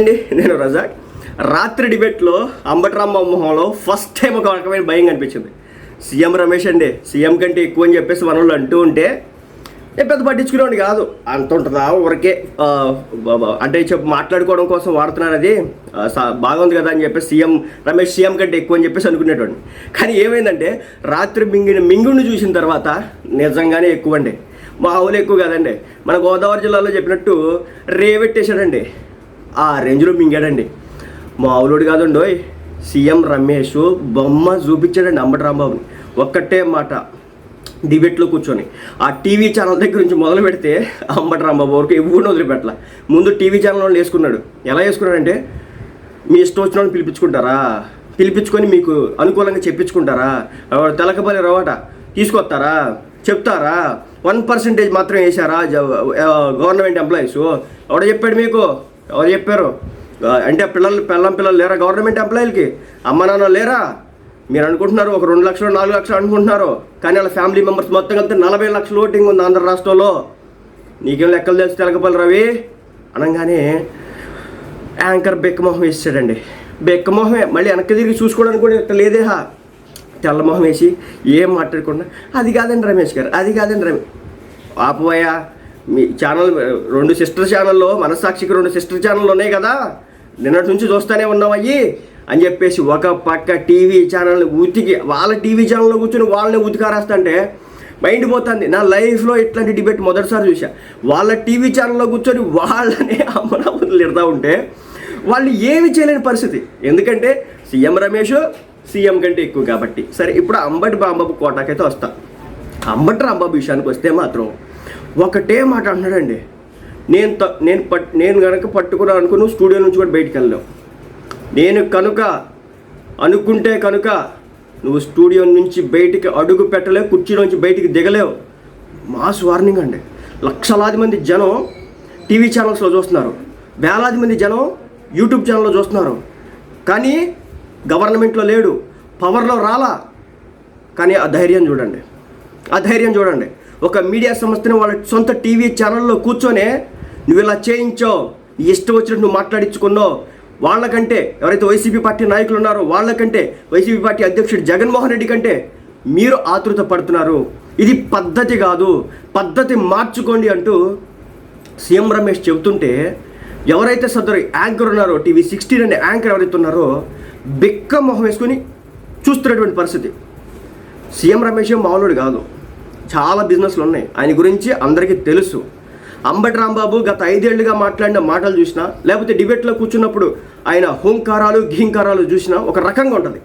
అండి నేను రజాక్. రాత్రి డిబేట్లో అంబటరామ్మ మొహంలో ఫస్ట్ టైం ఒక రకమైన భయం కనిపించింది. సీఎం రమేష్ అండి సీఎం కంటే ఎక్కువ అని చెప్పేసి మనోళ్ళు అంటూ ఉంటే నేను పెద్ద పట్టించుకునేవాడిని కాదు. అంత ఉంటుందా ఊరికే అంటే చెప్పి మాట్లాడుకోవడం కోసం వాడుతున్నాను అది సా- బాగుంది కదా అని చెప్పేసి సీఎం రమేష్ సీఎం కంటే ఎక్కువ అని చెప్పేసి అనుకునేటోడిని. కానీ ఏమైందంటే రాత్రి మింగిన మింగుని చూసిన తర్వాత నిజంగానే ఎక్కువ అండి మా ఆవులు ఎక్కువ కదండి. మన గోదావరి జిల్లాలో చెప్పినట్టు రేవెట్టేశాడండి. ఆ రేంజ్లో మింగాడండి. మామూలుడు కాదండి సీఎం రమేష్ బొమ్మ చూపించాడండి అంబటి రాంబాబుని. ఒక్కటే మాట డిబేట్లో కూర్చొని. ఆ టీవీ ఛానల్ దగ్గర నుంచి మొదలు పెడితే అంబటి రాంబాబు వరకు ఎవరిని వదిలిపెట్టల. ముందు టీవీ ఛానల్ వాళ్ళు వేసుకున్నాడు. ఎలా వేసుకున్నాడంటే మీ ఇష్టం వచ్చిన వాళ్ళని పిలిపించుకుంటారా? పిలిపించుకొని మీకు అనుకూలంగా చెప్పించుకుంటారా? తెలకపల్లి రవాట తీసుకొస్తారా? చెప్తారా? వన్ పర్సెంటేజ్ మాత్రం వేశారా గవర్నమెంట్ ఎంప్లాయీస్? ఎవడో చెప్పాడు మీకు? ఎవరు చెప్పారు? అంటే పిల్లలు పిల్లం పిల్లలు లేరా గవర్నమెంట్ ఎంప్లాయీలకి? అమ్మ నాన్న లేరా? మీరు అనుకుంటున్నారు ఒక రెండు లక్షలు నాలుగు లక్షలు అనుకుంటున్నారు. కానీ వాళ్ళ ఫ్యామిలీ మెంబర్స్ మొత్తం కలిపితే నలభై లక్షలు ఓటింగ్ ఉంది ఆంధ్ర రాష్ట్రంలో. నీకేం లెక్కలు తెలిసి తెలకపల్లి రవి? అనగానే యాంకర్ బెక్కమొహం వేసాడండి బెక్కమొహమే మళ్ళీ వెనక్కి తిరిగి చూసుకోవడానికి కూడా లేదేహా తెల్లమొహం వేసి ఏం మాట్లాడకుండా అది కాదండి రమేష్ గారు అది కాదండి రమేష్. ఆపోయా మీ ఛానల్ రెండు సిస్టర్ ఛానల్లో మనసాక్షికి రెండు సిస్టర్ ఛానల్ ఉన్నాయి కదా? నిన్నటి నుంచి చూస్తూనే ఉన్నామయ్యి అని చెప్పేసి ఒక పక్క టీవీ ఛానల్ ఉతికి వాళ్ళ టీవీ ఛానల్లో కూర్చొని వాళ్ళని ఉతికారేస్తుంటే మైండ్ పోతుంది. నా లైఫ్లో ఇట్లాంటి డిబేట్ మొదటిసారి చూసా వాళ్ళ టీవీ ఛానల్లో కూర్చొని వాళ్ళని అమరావతులు ఇడతా ఉంటే వాళ్ళు ఏమి చేయలేని పరిస్థితి. ఎందుకంటే సీఎం రమేష్ సీఎం కంటే ఎక్కువ కాబట్టి. సరే ఇప్పుడు అంబటి బాంబాబు కోటాకైతే వస్తా. అంబటి రాంబాబు విషయానికి వస్తే మాత్రం ఒకటే మాట అంటున్నాడండి. నేను త- నేను పట్ నేను కనుక పట్టుకున్నాను అనుకుని స్టూడియో నుంచి కూడా బయటికి వెళ్ళావు నేను కనుక అనుకుంటే కనుక నువ్వు స్టూడియో నుంచి బయటికి అడుగు పెట్టలేవు కుర్చీలోంచి బయటికి దిగలేవు. మాస్ వార్నింగ్ అండి. లక్షలాది మంది జనం టీవీ ఛానల్స్లో చూస్తున్నారు. వేలాది మంది జనం యూట్యూబ్ ఛానల్లో చూస్తున్నారు. కానీ గవర్నమెంట్లో లేడు. పవర్లో రాలా. కానీ ఆ ధైర్యం చూడండి. ఆ ధైర్యం చూడండి. ఒక మీడియా సంస్థని వాళ్ళ సొంత టీవీ ఛానల్లో కూర్చొనే నువ్వు ఇలా చేయించావు ఇష్టం వచ్చినట్టు నువ్వు మాట్లాడించుకున్నావు వాళ్ళకంటే ఎవరైతే వైసీపీ పార్టీ నాయకులు ఉన్నారో వాళ్ళకంటే వైసీపీ పార్టీ అధ్యక్షుడు జగన్మోహన్ రెడ్డి కంటే మీరు ఆతృత పడుతున్నారు. ఇది పద్ధతి కాదు. పద్ధతి మార్చుకోండి అంటూ సీఎం రమేష్ చెబుతుంటే ఎవరైతే సదరు యాంకర్ ఉన్నారో టీవీ సిక్స్టీన్ అనే యాంకర్ ఎవరైతే ఉన్నారో బిక్క మొహం వేసుకొని చూస్తున్నటువంటి పరిస్థితి. సీఎం రమేష్ మామూలుడు కాదు. చాలా బిజినెస్లు ఉన్నాయి. ఆయన గురించి అందరికీ తెలుసు. అంబటి రాంబాబు గత ఐదేళ్ళుగా మాట్లాడిన మాటలు చూసినా లేకపోతే డిబేట్లో కూర్చున్నప్పుడు ఆయన హోంకారాలు ఘీంకారాలు చూసినా ఒక రకంగా ఉంటుంది.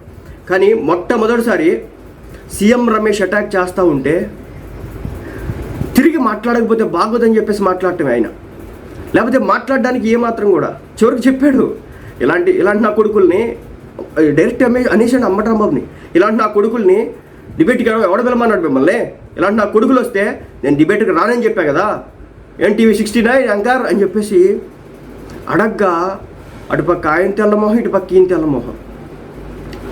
కానీ మొట్టమొదటిసారి సీఎం రమేష్ అటాక్ చేస్తూ ఉంటే తిరిగి మాట్లాడకపోతే బాగోదని చెప్పేసి మాట్లాడటమే ఆయన. లేకపోతే మాట్లాడడానికి ఏమాత్రం కూడా చివరికి చెప్పాడు. ఇలాంటి ఇలాంటి నా కొడుకుల్ని డైరెక్ట్ అమే అనేసాడు అంబటరాంబాబుని ఇలాంటి నా కొడుకుల్ని డిబేట్కి ఎవడ పిలమన్నాడు మిమ్మల్ని? ఇలాంటి నా కొడుకులు వస్తే నేను డిబేట్కి రానని చెప్పా కదా. ఎన్టీవీ సిక్స్టీ నైన్ అంకార్ అని చెప్పేసి అడగ్గా అటుపక్క ఆయన తెల్లమోహం ఇటుపక్క ఈయన తెల్లమోహం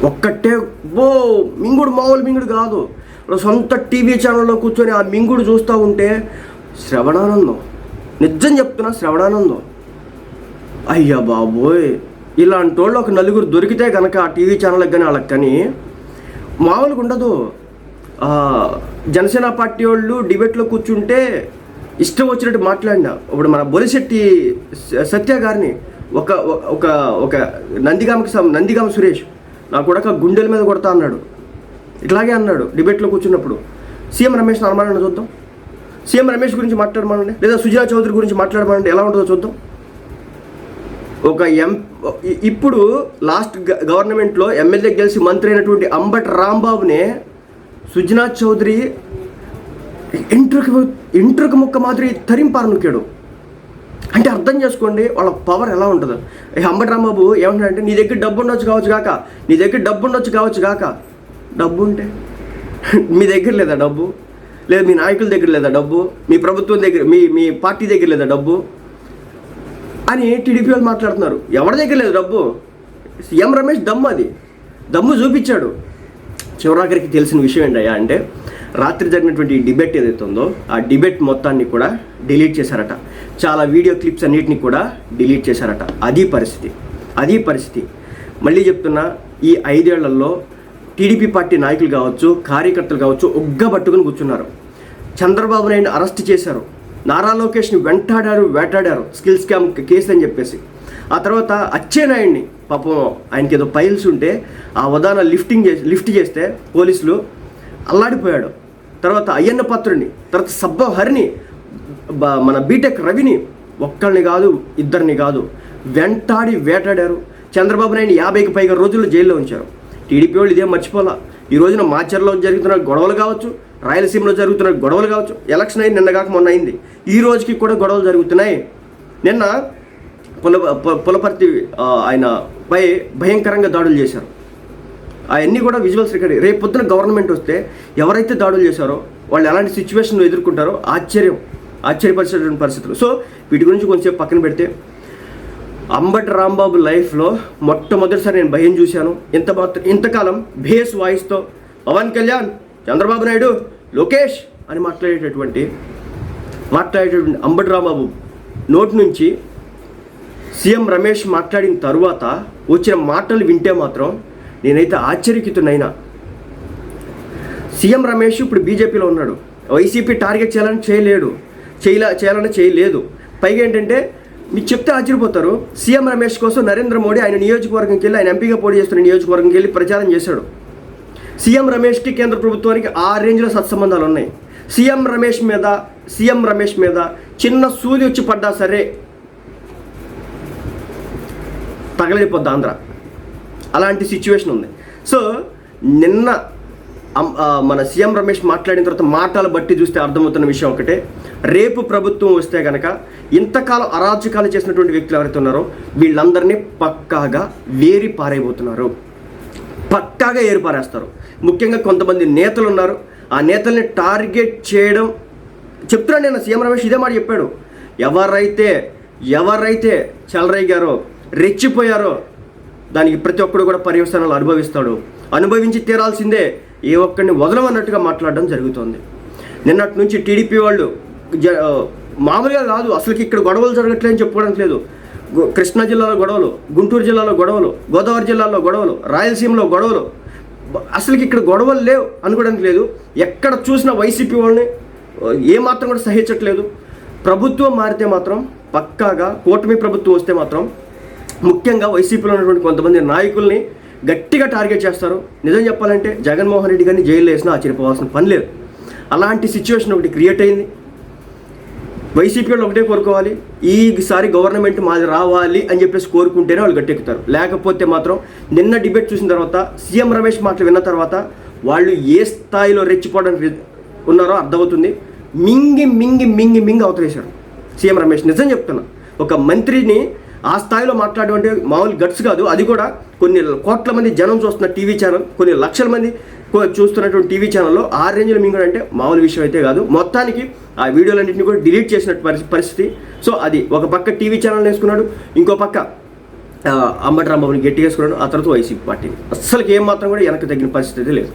ఒక్కటే బో మింగుడు మామూలు మింగుడు కాదు. సొంత టీవీ ఛానల్లో కూర్చొని ఆ మింగుడు చూస్తూ ఉంటే శ్రవణానందం. నిజం చెప్తున్నా శ్రవణానందం. అయ్యా బాబోయ్ ఇలాంటి వాళ్ళు ఒక నలుగురు దొరికితే కనుక ఆ టీవీ ఛానల్కి కానీ వాళ్ళకి కానీ మామూలుగా ఉండదు. జనసేన పార్టీ వాళ్ళు డిబేట్లో కూర్చుంటే ఇష్టం వచ్చినట్టు మాట్లాడిన. ఇప్పుడు మన బొలిశెట్టి స- సత్య గారిని ఒక ఒక ఒక నందిగామకి నందిగామ సురేష్ నా కొడక గుండెల మీద కొడతా అన్నాడు. ఇట్లాగే అన్నాడు డిబేట్లో కూర్చున్నప్పుడు. సీఎం రమేష్ అనమానండి చూద్దాం. సీఎం రమేష్ గురించి మాట్లాడమనండి. లేదా సుజనా చౌదరి గురించి మాట్లాడమనండి. ఎలా ఉంటుందో చూద్దాం. ఒక ఎం ఇప్పుడు లాస్ట్ గ- గవర్నమెంట్లో ఎమ్మెల్యే గెలిచి మంత్రి అయినటువంటి అంబట్ రాంబాబునే సుజనాథ్ చౌదరి ఇంటర్కి ఇంటర్కి ముక్క మాదిరి తరింపారు నొక్కాడు. అంటే అర్థం చేసుకోండి వాళ్ళ పవర్ ఎలా ఉంటుందో. అంబటి రాంబాబు ఏమంటాడంటే నీ దగ్గర డబ్బు ఉండొచ్చు కావచ్చు కాక నీ దగ్గర డబ్బు ఉండొచ్చు కావచ్చు కాక. డబ్బు ఉంటే? మీ దగ్గర లేదా డబ్బు? లేదా మీ నాయకుల దగ్గర లేదా డబ్బు? మీ ప్రభుత్వం దగ్గర మీ మీ పార్టీ దగ్గర లేదా డబ్బు? అని టీడీపీ వాళ్ళు మాట్లాడుతున్నారు. ఎవరి దగ్గర లేదు డబ్బు? సీఎం రమేష్ దమ్ము అది. దమ్ము చూపించాడు. చివరాఖరికి తెలిసిన విషయం ఏంటయ్యా అంటే రాత్రి జరిగినటువంటి డిబేట్ ఏదైతే ఉందో ఆ డిబేట్ మొత్తాన్ని కూడా డిలీట్ చేశారట. చాలా వీడియో క్లిప్స్ అన్నిటిని కూడా డిలీట్ చేశారట. అది పరిస్థితి. అది పరిస్థితి. మళ్ళీ చెప్తున్నా ఈ ఐదేళ్ళలో టీడీపీ పార్టీ నాయకులు కావచ్చు కార్యకర్తలు కావచ్చు ఉగ్గబట్టుకుని కూర్చున్నారు. చంద్రబాబు నాయుడు అరెస్ట్ చేశారు. నారా లోకేష్ని వెంటాడారు వేటాడారు. స్కిల్ స్కామ్ కేసు అని చెప్పేసి. ఆ తర్వాత అచ్చెన్నాయుడిని పాపం ఆయనకి ఏదో పైల్స్ ఉంటే ఆ ఉదాహరణ లిఫ్టింగ్ చేసి లిఫ్ట్ చేస్తే పోలీసులు అల్లాడిపోయాడు. తర్వాత అయ్యన్న పాత్రుడిని తర్వాత సబ్బ హరిని మన బీటెక్ రవిని ఒక్కరిని కాదు ఇద్దరిని కాదు వెంటాడి వేటాడారు. చంద్రబాబు నాయుడు యాభైకి పైగా రోజుల్లో జైల్లో ఉంచారు. టీడీపీ వాళ్ళు ఇదేం మర్చిపోలా ఈ రోజున మాచర్లో జరుగుతున్న గొడవలు కావచ్చు రాయలసీమలో జరుగుతున్న గొడవలు కావచ్చు ఎలక్షన్ అయింది నిన్న కాక మొన్న అయింది. ఈ రోజుకి కూడా గొడవలు జరుగుతున్నాయి. నిన్న పుల పులపర్తి ఆయన పై భయంకరంగా దాడులు చేశారు. అవన్నీ కూడా విజువల్స్ రికార్డ్ రేపు పొద్దున గవర్నమెంట్ వస్తే ఎవరైతే దాడులు చేశారో వాళ్ళు ఎలాంటి సిచ్యువేషన్ ఎదుర్కొంటారో ఆశ్చర్యం ఆశ్చర్యపరిచేటువంటి పరిస్థితులు. సో వీటి గురించి కొంచెం పక్కన పెడితే అంబటి రాంబాబు లైఫ్లో మొట్టమొదటిసారి నేను భయం చూశాను. ఇంత మాత్రం ఇంతకాలం భేస్ వాయిస్తో పవన్ కళ్యాణ్ చంద్రబాబు నాయుడు లోకేష్ అని మాట్లాడేటటువంటి మాట్లాడేటటువంటి అంబటి రాంబాబు నోటి నుంచి సీఎం రమేష్ మాట్లాడిన తరువాత వచ్చిన మాటలు వింటే మాత్రం నేనైతే ఆశ్చర్యకితునైనా సీఎం రమేష్ ఇప్పుడు బీజేపీలో ఉన్నాడు. వైసీపీ టార్గెట్ చేయాలని చేయలేడు. చేయలే చేయాలని చేయలేదు. పైగా ఏంటంటే మీకు చెప్తే ఆశ్చర్యపోతారు. సీఎం రమేష్ కోసం నరేంద్ర మోడీ ఆయన నియోజకవర్గంకి వెళ్ళి ఆయన ఎంపీగా పోటీ చేస్తున్న నియోజకవర్గంకి వెళ్ళి ప్రచారం చేశాడు. సీఎం రమేష్కి కేంద్ర ప్రభుత్వానికి ఆ రేంజ్లో సత్సంబంధాలు ఉన్నాయి. సీఎం రమేష్ మీద సీఎం రమేష్ మీద చిన్న సూది వచ్చి పడ్డా సరే తగలడిపోద్ది ఆంధ్ర. అలాంటి సిచ్యువేషన్ ఉంది. సో నిన్న మన సీఎం రమేష్ మాట్లాడిన తర్వాత మాటలు బట్టి చూస్తే అర్థమవుతున్న విషయం ఒకటే. రేపు ప్రభుత్వం వస్తే కనుక ఇంతకాలం అరాచకాలు చేసినటువంటి వ్యక్తులు ఎవరైతే ఉన్నారో వీళ్ళందరినీ పక్కాగా వేరి పారైపోతున్నారు పక్కాగా ఏరిపారేస్తారు ముఖ్యంగా కొంతమంది నేతలు ఉన్నారు. ఆ నేతల్ని టార్గెట్ చేయడం చెప్తున్నాను నేను సీఎం రమేష్ ఇదే మాట చెప్పాడు. ఎవరైతే ఎవరైతే చలరయ్య గారో రెచ్చిపోయారో దానికి ప్రతి ఒక్కడు కూడా పర్యవసానాలు అనుభవిస్తాడు. అనుభవించి తీరాల్సిందే ఏ ఒక్కడిని వదలమన్నట్టుగా మాట్లాడడం జరుగుతుంది. నిన్నటి నుంచి టీడీపీ వాళ్ళు జ మామూలుగా కాదు అసలుకి ఇక్కడ గొడవలు జరగట్లేదని చెప్పుకోవడానికి లేదు. కృష్ణా జిల్లాలో గొడవలు గుంటూరు జిల్లాలో గొడవలు గోదావరి జిల్లాలో గొడవలు రాయలసీమలో గొడవలు. అసలుకి ఇక్కడ గొడవలు లేవు అనుకోవడానికి లేదు. ఎక్కడ చూసినా వైసీపీ వాళ్ళని ఏమాత్రం కూడా సహించట్లేదు. ప్రభుత్వం మారితే మాత్రం పక్కాగా కూటమి ప్రభుత్వం వస్తే మాత్రం ముఖ్యంగా వైసీపీలో ఉన్నటువంటి కొంతమంది నాయకుల్ని గట్టిగా టార్గెట్ చేస్తారు. నిజం చెప్పాలంటే జగన్మోహన్ రెడ్డి గారిని జైల్లో వేసినా ఆశ్చర్యపోవాల్సిన పని లేదు. అలాంటి సిచ్యువేషన్ ఒకటి క్రియేట్ అయింది. వైసీపీ వాళ్ళు ఒకటే కోరుకోవాలి. ఈసారి గవర్నమెంట్ మాది రావాలి అని చెప్పేసి కోరుకుంటేనే వాళ్ళు గట్టెక్కుతారు. లేకపోతే మాత్రం నిన్న డిబేట్ చూసిన తర్వాత సీఎం రమేష్ మాటలు విన్న తర్వాత వాళ్ళు ఏ స్థాయిలో రెచ్చిపోవడానికి ఉన్నారో అర్థమవుతుంది. మింగి మింగి మింగి మింగి అవతరేశారు సీఎం రమేష్. నిజం చెప్తున్నా. ఒక మంత్రిని ఆ స్థాయిలో మాట్లాడడం అంటే మామూలు గట్స్ కాదు. అది కూడా కొన్ని కోట్ల మంది జనం చూస్తున్న టీవీ ఛానల్ కొన్ని లక్షల మంది చూస్తున్నటువంటి టీవీ ఛానల్లో ఆ రేంజ్లో మింగడం అంటే మామూలు విషయం అయితే కాదు. మొత్తానికి ఆ వీడియోలన్నింటినీ కూడా డిలీట్ చేసినట్టు పరిస్థితి పరిస్థితి. సో అది ఒక పక్క టీవీ ఛానల్ వేసుకున్నాడు ఇంకో పక్క ఆ, అంబటి రాంబాబుని గట్టిగా వేసుకున్నాడు. ఆ తర్వాత వైసీపీ పార్టీ. అస్సలకి ఏం మాత్రం కూడా వెనక్కి తగ్గిన పరిస్థితి అయితే లేదు.